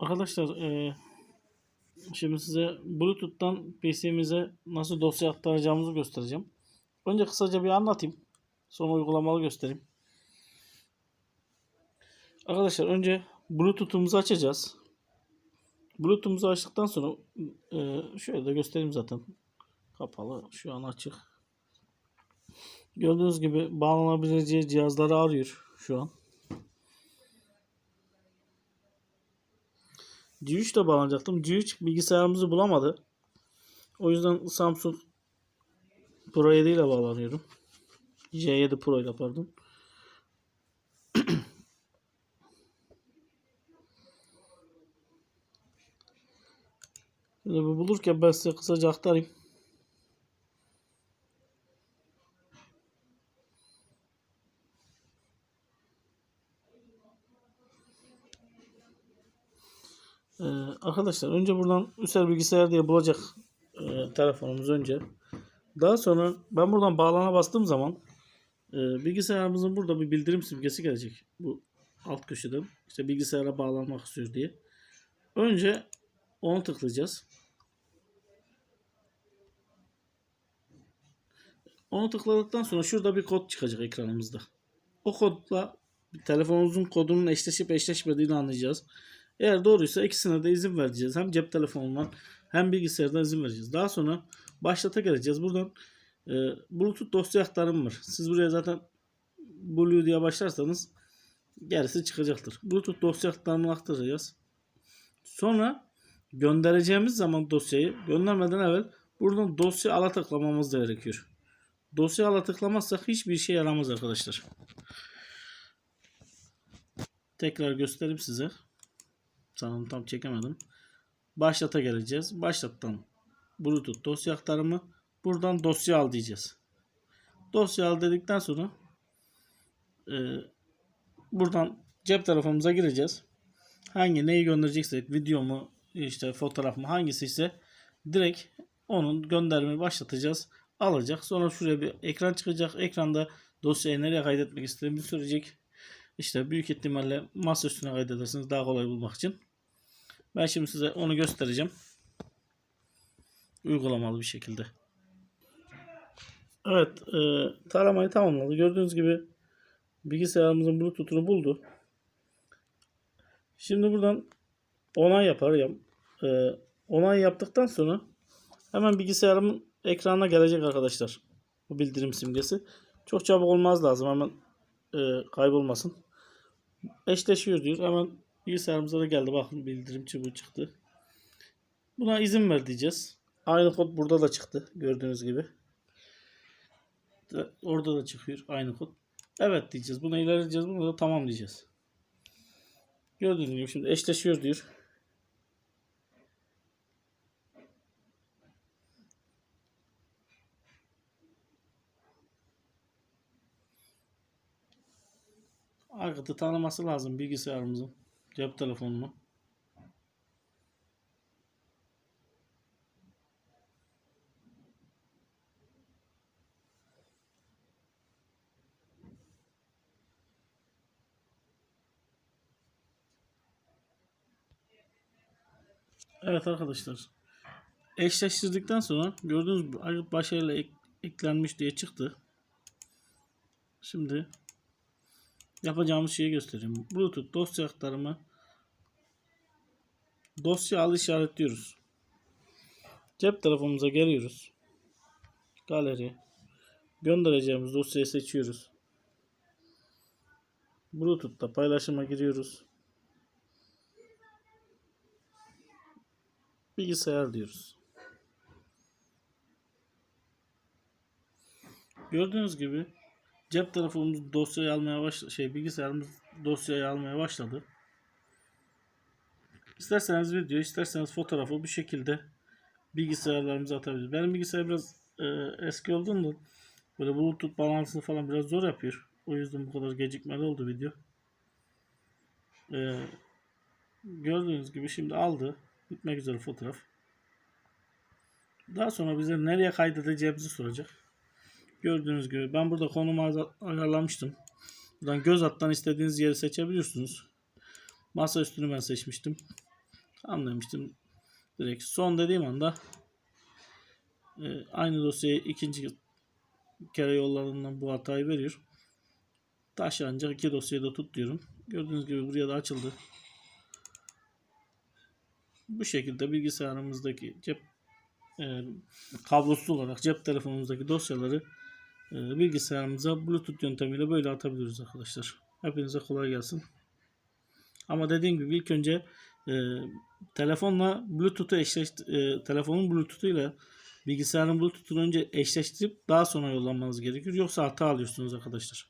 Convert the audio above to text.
Arkadaşlar eee, şimdi size Bluetooth'tan PC'mize nasıl dosya aktaracağımızı göstereceğim. Önce kısaca bir anlatayım. Sonra uygulamalı göstereyim. Arkadaşlar önce Bluetooth'umuzu açacağız. Bluetooth'umuzu açtıktan sonra eee, şöyle de göstereyim zaten. Kapalı. Şu an açık. Gördüğünüz gibi bağlanabileceği cihazları arıyor şu an. G3 de bağlanacaktım. G3 bilgisayarımızı bulamadı. O yüzden Samsung Pro 7 ile bağlanıyorum. J7 Pro ile pardon. Şimdi bu bulurken ben size kısaca aktarayım. Ee, arkadaşlar önce buradan Üsel bilgisayar diye bulacak e, telefonumuz önce. Daha sonra ben buradan bağlana bastığım zaman e, bilgisayarımızın burada bir bildirim simgesi gelecek. Bu alt köşede. İşte bilgisayara bağlanmak istiyor diye. Önce onu tıklayacağız. Onu tıkladıktan sonra şurada bir kod çıkacak ekranımızda. O kodla telefonumuzun kodunun eşleşip eşleşmediğini anlayacağız. Eğer doğruysa ikisine de izin vereceğiz. Hem cep telefonundan hem bilgisayardan izin vereceğiz. Daha sonra başlata geleceğiz. Buradan e, Bluetooth dosya aktarım var. Siz buraya zaten Blue diye başlarsanız gerisi çıkacaktır. Bluetooth dosya aktarımını aktaracağız. Sonra göndereceğimiz zaman dosyayı göndermeden evvel buradan dosya ala tıklamamız gerekiyor. Dosya ala tıklamazsak hiçbir şey yaramaz arkadaşlar. Tekrar göstereyim size. Sanırım tam çekemedim. Başlata geleceğiz. Başlattan Bluetooth dosya aktarımı. Buradan dosya al diyeceğiz. Dosya al dedikten sonra e, buradan cep telefonumuza gireceğiz. Hangi neyi göndereceksek video mu işte fotoğraf mı hangisi ise direkt onun göndermeyi başlatacağız. Alacak. Sonra şuraya bir ekran çıkacak. Ekranda dosyayı nereye kaydetmek istediğimizi söyleyecek. İşte büyük ihtimalle masa üstüne kaydedersiniz daha kolay bulmak için. Ben şimdi size onu göstereceğim. Uygulamalı bir şekilde. Evet. E, taramayı tamamladı. Gördüğünüz gibi bilgisayarımızın Bluetooth'unu buldu. Şimdi buradan onay yapar. ya. E, onay yaptıktan sonra hemen bilgisayarımın ekranına gelecek arkadaşlar. Bu bildirim simgesi. Çok çabuk olmaz lazım. Hemen e, kaybolmasın. Eşleşiyor diyor. Hemen bilgisayarımıza da geldi. Bakın bildirim çubuğu çıktı. Buna izin ver diyeceğiz. Aynı kod burada da çıktı. Gördüğünüz gibi. Orada da çıkıyor aynı kod. Evet diyeceğiz. Buna ilerleyeceğiz. Buna da tamam diyeceğiz. Gördüğünüz gibi şimdi eşleşiyor diyor. Arkada tanıması lazım bilgisayarımızın. Cep telefonunu. Evet arkadaşlar. Eşleştirdikten sonra gördüğünüz gibi başarıyla ek- eklenmiş diye çıktı. Şimdi yapacağımız şeyi göstereyim. Bluetooth dosya aktarımı dosya al işaretliyoruz. Cep telefonumuza geliyoruz. Galeri. Göndereceğimiz dosyayı seçiyoruz. Bluetooth'ta paylaşıma giriyoruz. Bilgisayar diyoruz. Gördüğünüz gibi cep telefonumuz dosyayı almaya baş şey bilgisayarımız dosyayı almaya başladı. İsterseniz video, isterseniz fotoğrafı bir şekilde bilgisayarlarımıza atabiliriz. Benim bilgisayar biraz e, eski olduğundan böyle Bluetooth bağlantısını falan biraz zor yapıyor. O yüzden bu kadar gecikmeli oldu video. E, gördüğünüz gibi şimdi aldı. Bitmek üzere fotoğraf. Daha sonra bize nereye kaydedeceğimizi soracak. Gördüğünüz gibi ben burada konumu ayar- ayarlamıştım. Buradan göz alttan istediğiniz yeri seçebiliyorsunuz. Masa üstünü ben seçmiştim. Demiştim. Direkt son dediğim anda e, aynı dosyayı ikinci kere yolladığından bu hatayı veriyor. Taş ancak iki dosyayı da tut diyorum. Gördüğünüz gibi buraya da açıldı. Bu şekilde bilgisayarımızdaki cep e, kablosuz olarak cep telefonumuzdaki dosyaları e, bilgisayarımıza Bluetooth yöntemiyle böyle atabiliyoruz arkadaşlar. Hepinize kolay gelsin. Ama dediğim gibi ilk önce e, telefonla Bluetooth'u eşleş e, telefonun Bluetooth'u ile bilgisayarın Bluetooth'unu önce eşleştirip daha sonra yollanmanız gerekiyor. Yoksa hata alıyorsunuz arkadaşlar.